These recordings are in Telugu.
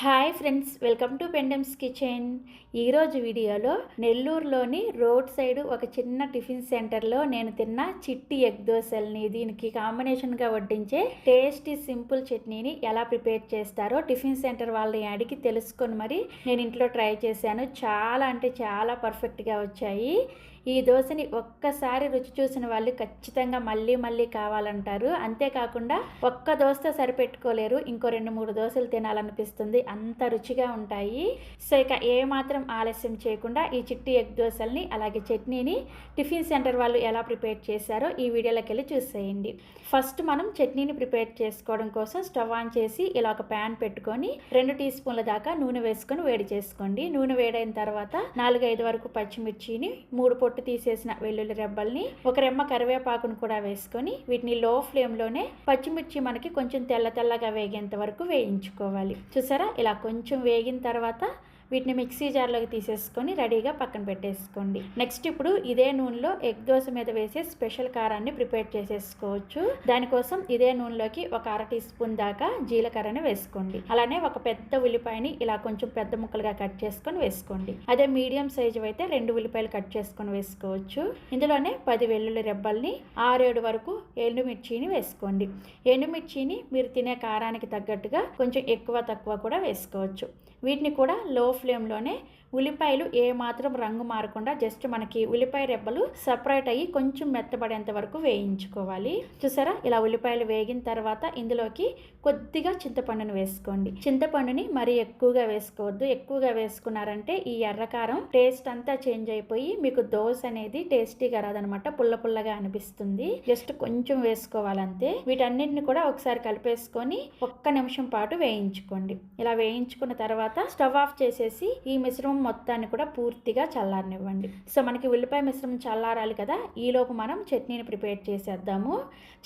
Hi friends welcome to Pendem's kitchen. ఈరోజు వీడియోలో నెల్లూరులోని రోడ్ సైడ్ ఒక చిన్న టిఫిన్ సెంటర్లో నేను తిన్న చిట్టి ఎగ్ దోశల్ని దీనికి కాంబినేషన్గా వడ్డించే టేస్టీ సింపుల్ చట్నీని ఎలా ప్రిపేర్ చేస్తారో టిఫిన్ సెంటర్ వాళ్ళని అడిగి తెలుసుకొని మరి నేను ఇంట్లో ట్రై చేశాను. చాలా అంటే చాలా పర్ఫెక్ట్గా వచ్చాయి. ఈ దోశని ఒక్కసారి రుచి చూసిన వాళ్ళు ఖచ్చితంగా మళ్ళీ మళ్ళీ కావాలంటారు. అంతేకాకుండా ఒక్క దోశతో సరిపెట్టుకోలేరు. ఇంకో రెండు మూడు దోశలు తినాలనిపిస్తుంది. అంత రుచిగా ఉంటాయి. సో ఇక ఏ మాత్రం ఆలస్యం చేయకుండా ఈ చిట్టి ఎగ్ దోశల్ని అలాగే చట్నీని టిఫిన్ సెంటర్ వాళ్ళు ఎలా ప్రిపేర్ చేశారో ఈ వీడియోలోకి వెళ్ళి చూసేయండి. ఫస్ట్ మనం చట్నీని ప్రిపేర్ చేసుకోవడం కోసం స్టవ్ ఆన్ చేసి ఇలా ఒక ప్యాన్ పెట్టుకొని రెండు టీ స్పూన్ల దాకా నూనె వేసుకొని వేడి చేసుకోండి. నూనె వేడైన తర్వాత నాలుగైదు వరకు పచ్చిమిర్చిని మూడు పొట్టు తీసేసిన వెల్లుల్లి రెబ్బల్ని ఒక రెమ్మ కరివేపాకును కూడా వేసుకొని వీటిని లో ఫ్లేమ్లోనే పచ్చిమిర్చి మనకి కొంచెం తెల్ల తెల్లగా వేగేంత వరకు వేయించుకోవాలి. చూసారా? ఇలా కొంచెం వేగిన తర్వాత వీటిని మిక్సీ జార్లోకి తీసేసుకొని రెడీగా పక్కన పెట్టేసుకోండి. నెక్స్ట్ ఇప్పుడు ఇదే నూనెలో ఎగ్ దోశ మీద వేసే స్పెషల్ కారాన్ని ప్రిపేర్ చేసేసుకోవచ్చు. దానికోసం ఇదే నూనెలోకి ఒక అర టీ స్పూన్ దాకా జీలకర్రని వేసుకోండి. అలానే ఒక పెద్ద ఉల్లిపాయని ఇలా కొంచెం పెద్ద ముక్కలుగా కట్ చేసుకొని వేసుకోండి. అదే మీడియం సైజు అయితే రెండు ఉల్లిపాయలు కట్ చేసుకొని వేసుకోవచ్చు. ఇందులోనే పది వెల్లుల్లి రెబ్బల్ని ఆరేడు వరకు ఎండుమిర్చిని వేసుకోండి. ఎండుమిర్చిని మీరు తినే కారానికి తగ్గట్టుగా కొంచెం ఎక్కువ తక్కువ కూడా వేసుకోవచ్చు. వీటిని కూడా లో ఫ్లేమ్లోనే ఉల్లిపాయలు ఏ మాత్రం రంగు మారకుండా జస్ట్ మనకి ఉల్లిపాయ రెబ్బలు సపరేట్ అయ్యి కొంచెం మెత్తబడేంత వరకు వేయించుకోవాలి. చూసారా? ఇలా ఉల్లిపాయలు వేగిన తర్వాత ఇందులోకి కొద్దిగా చింతపండును వేసుకోండి. చింతపండుని మరీ ఎక్కువగా వేసుకోవద్దు. ఎక్కువగా వేసుకున్నారంటే ఈ ఎర్రకారం టేస్ట్ అంతా చేంజ్ అయిపోయి మీకు దోశ అనేది టేస్టీగా రాదనమాట. పుల్ల పుల్లగా అనిపిస్తుంది. జస్ట్ కొంచెం వేసుకోవాలంతే. వీటన్నిటిని కూడా ఒకసారి కలిపేసుకొని ఒక్క నిమిషం పాటు వేయించుకోండి. ఇలా వేయించుకున్న తర్వాత స్టవ్ ఆఫ్ చేసేసి ఈ మిశ్రమం మొత్తాన్ని కూడా పూర్తిగా చల్లారనివ్వండి. సో మనకి ఉల్లిపాయ మిశ్రమం చల్లారాలి కదా ఈలోపు మనం చట్నీని ప్రిపేర్ చేసేద్దాము.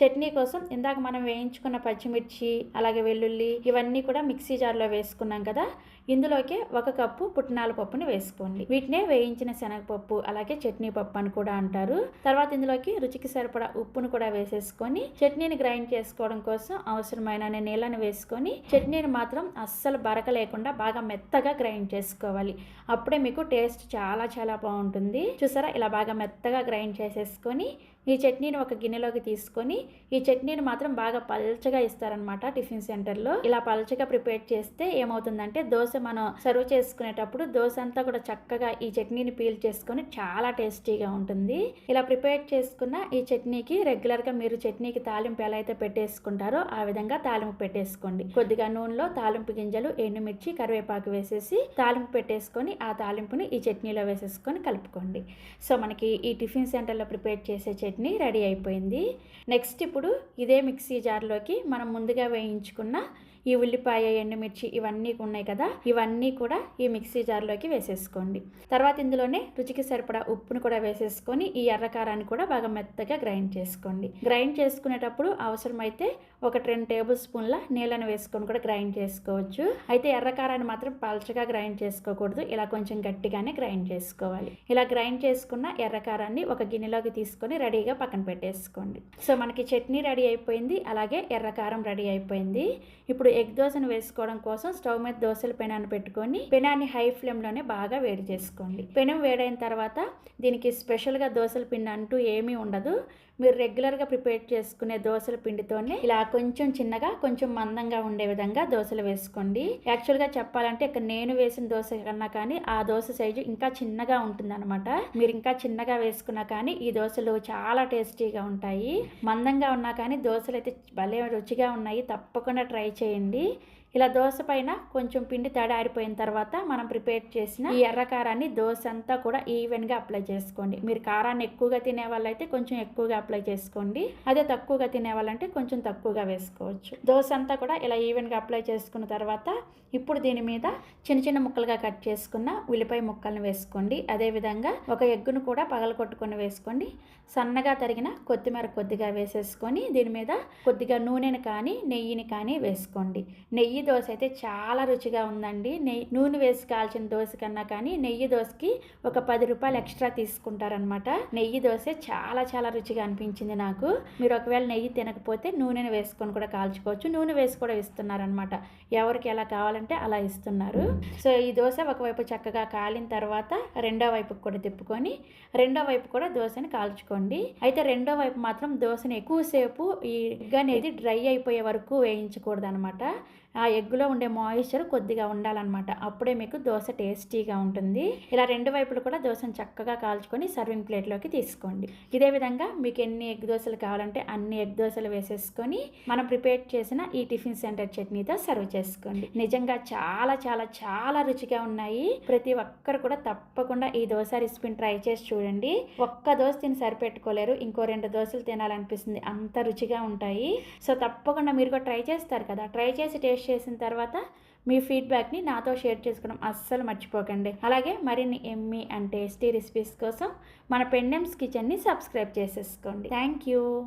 చట్నీ కోసం ఇందాక మనం వేయించుకున్న పచ్చిమిర్చి అలాగే వెల్లుల్లి ఇవన్నీ కూడా మిక్సీ జార్లో వేసుకున్నాం కదా ఇందులోకి ఒక కప్పు పుట్నాల పప్పుని వేసుకోండి. వీటినే వేయించిన శనగపప్పు అలాగే చట్నీ పప్పు అని కూడా అంటారు. తర్వాత ఇందులోకి రుచికి సరిపడా ఉప్పును కూడా వేసేసుకొని చట్నీని గ్రైండ్ చేసుకోవడం కోసం అవసరమైన నీళ్ళని వేసుకొని చట్నీని మాత్రం అస్సలు బరక లేకుండా బాగా మెత్తగా గ్రైండ్ చేసుకోవాలి. అప్పుడే మీకు టేస్ట్ చాలా చాలా బాగుంటుంది. చూసారా? ఇలా బాగా మెత్తగా గ్రైండ్ చేసేసుకొని ఈ చట్నీని ఒక గిన్నెలోకి తీసుకొని ఈ చట్నీని మాత్రం బాగా పల్చగా ఇస్తారనమాట టిఫిన్ సెంటర్లో. ఇలా పల్చగా ప్రిపేర్ చేస్తే ఏమవుతుందంటే దోశ మనం సర్వ్ చేసుకునేటప్పుడు దోశ అంతా కూడా చక్కగా ఈ చట్నీని పీల్ చేసుకొని చాలా టేస్టీగా ఉంటుంది. ఇలా ప్రిపేర్ చేసుకున్న ఈ చట్నీకి రెగ్యులర్గా మీరు చట్నీకి తాలింపు ఎలా అయితే పెట్టేసుకుంటారో ఆ విధంగా తాలింపు పెట్టేసుకోండి. కొద్దిగా నూనెలో తాలింపు గింజలు ఎండుమిర్చి కరివేపాకు వేసేసి తాలింపు పెట్టేసుకొని ఆ తాలింపుని ఈ చట్నీలో వేసేసుకొని కలుపుకోండి. సో మనకి ఈ టిఫిన్ సెంటర్లో ప్రిపేర్ చేసే చట్నీ రెడీ అయిపోయింది. నెక్స్ట్ ఇప్పుడు ఇదే మిక్సీ జార్లోకి మనం ముందుగా వేయించుకున్న ఈ ఉల్లిపాయ ఎండుమిర్చి ఇవన్నీ ఉన్నాయి కదా ఇవన్నీ కూడా ఈ మిక్సీ జార్లోకి వేసేసుకోండి. తర్వాత ఇందులోనే రుచికి సరిపడా ఉప్పును కూడా వేసేసుకొని ఈ ఎర్రకారాన్ని కూడా బాగా మెత్తగా గ్రైండ్ చేసుకోండి. గ్రైండ్ చేసుకునేటప్పుడు అవసరమైతే ఒక రెండు టేబుల్ స్పూన్ల నీళ్ళని వేసుకొని కూడా గ్రైండ్ చేసుకోవచ్చు. అయితే ఎర్రకారాన్ని మాత్రం పల్చగా గ్రైండ్ చేసుకోకూడదు ఇలా కొంచెం గట్టిగానే గ్రైండ్ చేసుకోవాలి. ఇలా గ్రైండ్ చేసుకున్న ఎర్రకారాన్ని ఒక గిన్నెలోకి తీసుకొని రెడీగా పక్కన పెట్టేసుకోండి. సో మనకి చట్నీ రెడీ అయిపోయింది అలాగే ఎర్రకారం రెడీ అయిపోయింది. ఇప్పుడు ఎగ్ దోశను వేసుకోవడం కోసం స్టవ్ మీద దోశల పెనాన్ని పెట్టుకొని పెనాన్ని హై ఫ్లేమ్లోనే బాగా వేడి చేసుకోండి. పెనం వేడైన తర్వాత దీనికి స్పెషల్గా దోశల పిండి అంటూ ఏమీ ఉండదు. మీరు రెగ్యులర్గా ప్రిపేర్ చేసుకునే దోశల పిండితోనే ఇలా కొంచెం చిన్నగా కొంచెం మందంగా ఉండే విధంగా దోశలు వేసుకోండి. యాక్చువల్గా చెప్పాలంటే ఇక్కడ నేను వేసిన దోశ కన్నా కానీ ఆ దోశ సైజు ఇంకా చిన్నగా ఉంటుందన్నమాట. మీరు ఇంకా చిన్నగా వేసుకున్నా కానీ ఈ దోశలు చాలా టేస్టీగా ఉంటాయి. మందంగా ఉన్నా కానీ దోశలు అయితే భలే రుచిగా ఉన్నాయి. తప్పకుండా ట్రై చేయండి. అండి. ఇలా దోశ పైన కొంచెం పిండి తడారిపోయిన తర్వాత మనం ప్రిపేర్ చేసిన ఈ ఎర్ర కారాన్ని దోశ అంతా కూడా ఈవెన్గా అప్లై చేసుకోండి. మీరు కారాన్ని ఎక్కువగా తినే వాళ్ళైతే కొంచెం ఎక్కువగా అప్లై చేసుకోండి. అదే తక్కువగా తినే వాళ్ళంటే కొంచెం తక్కువగా వేసుకోవచ్చు. దోశ అంతా కూడా ఇలా ఈవెన్గా అప్లై చేసుకున్న తర్వాత ఇప్పుడు దీని మీద చిన్న చిన్న ముక్కలుగా కట్ చేసుకున్న ఉల్లిపాయ ముక్కలను వేసుకోండి. అదేవిధంగా ఒక ఎగ్గును కూడా పగలగొట్టుకొని వేసుకోండి. సన్నగా తరిగిన కొత్తిమీర కొద్దిగా వేసేసుకొని దీని మీద కొద్దిగా నూనెను కానీ నెయ్యిని కానీ వేసుకోండి. నెయ్యి నెయ్యి దోశ అయితే చాలా రుచిగా ఉందండి. నెయ్యి నూనె వేసి కాల్చిన దోశ కన్నా కానీ నెయ్యి దోశకి ఒక పది రూపాయలు ఎక్స్ట్రా తీసుకుంటారనమాట నెయ్యి దోశ చాలా చాలా రుచిగా అనిపించింది నాకు. మీరు ఒకవేళ నెయ్యి తినకపోతే నూనెను వేసుకొని కూడా కాల్చుకోవచ్చు. నూనె వేసి కూడా ఇస్తున్నారనమాట ఎవరికి ఎలా కావాలంటే అలా ఇస్తున్నారు. సో ఈ దోశ ఒకవైపు చక్కగా కాలిన తర్వాత రెండో వైపుకి కూడా తిప్పుకొని రెండో వైపు కూడా దోశని కాల్చుకోండి. అయితే రెండో వైపు మాత్రం దోశని ఎక్కువసేపు ఈ ఎగ్ అనేది డ్రై అయిపోయే వరకు వేయించకూడదు అనమాట ఆ ఎగ్గులో ఉండే మాయిశ్చర్ కొద్దిగా ఉండాలన్నమాట. అప్పుడే మీకు దోశ టేస్టీగా ఉంటుంది. ఇలా రెండు వైపులు కూడా దోశను చక్కగా కాల్చుకొని సర్వింగ్ ప్లేట్లోకి తీసుకోండి. ఇదే విధంగా మీకు ఎన్ని ఎగ్ దోశలు కావాలంటే అన్ని ఎగ్ దోశలు వేసేసుకొని మనం ప్రిపేర్ చేసిన ఈ టిఫిన్ సెంటర్ చట్నీతో సర్వ్ చేసుకోండి. నిజంగా చాలా చాలా చాలా రుచిగా ఉన్నాయి. ప్రతి ఒక్కరు కూడా తప్పకుండా ఈ దోశ రెసిపీని ట్రై చేసి చూడండి. ఒక్క దోశ తిని సరిపెట్టుకోలేరు. ఇంకో రెండు దోశలు తినాలనిపిస్తుంది. అంత రుచిగా ఉంటాయి. సో తప్పకుండా మీరు కూడా ట్రై చేస్తారు కదా. ట్రై చేసి టేస్ట్ టేస్ట్ చేసిన తర్వాత మీ ఫీడ్బ్యాక్ని నాతో షేర్ చేసుకోవడం అస్సలు మర్చిపోకండి. అలాగే మరిన్ని ఎమ్మి అండ్ టేస్టీ రెసిపీస్ కోసం మన పెండెమ్స్ కిచెన్ని సబ్స్క్రైబ్ చేసేసుకోండి. Thank you.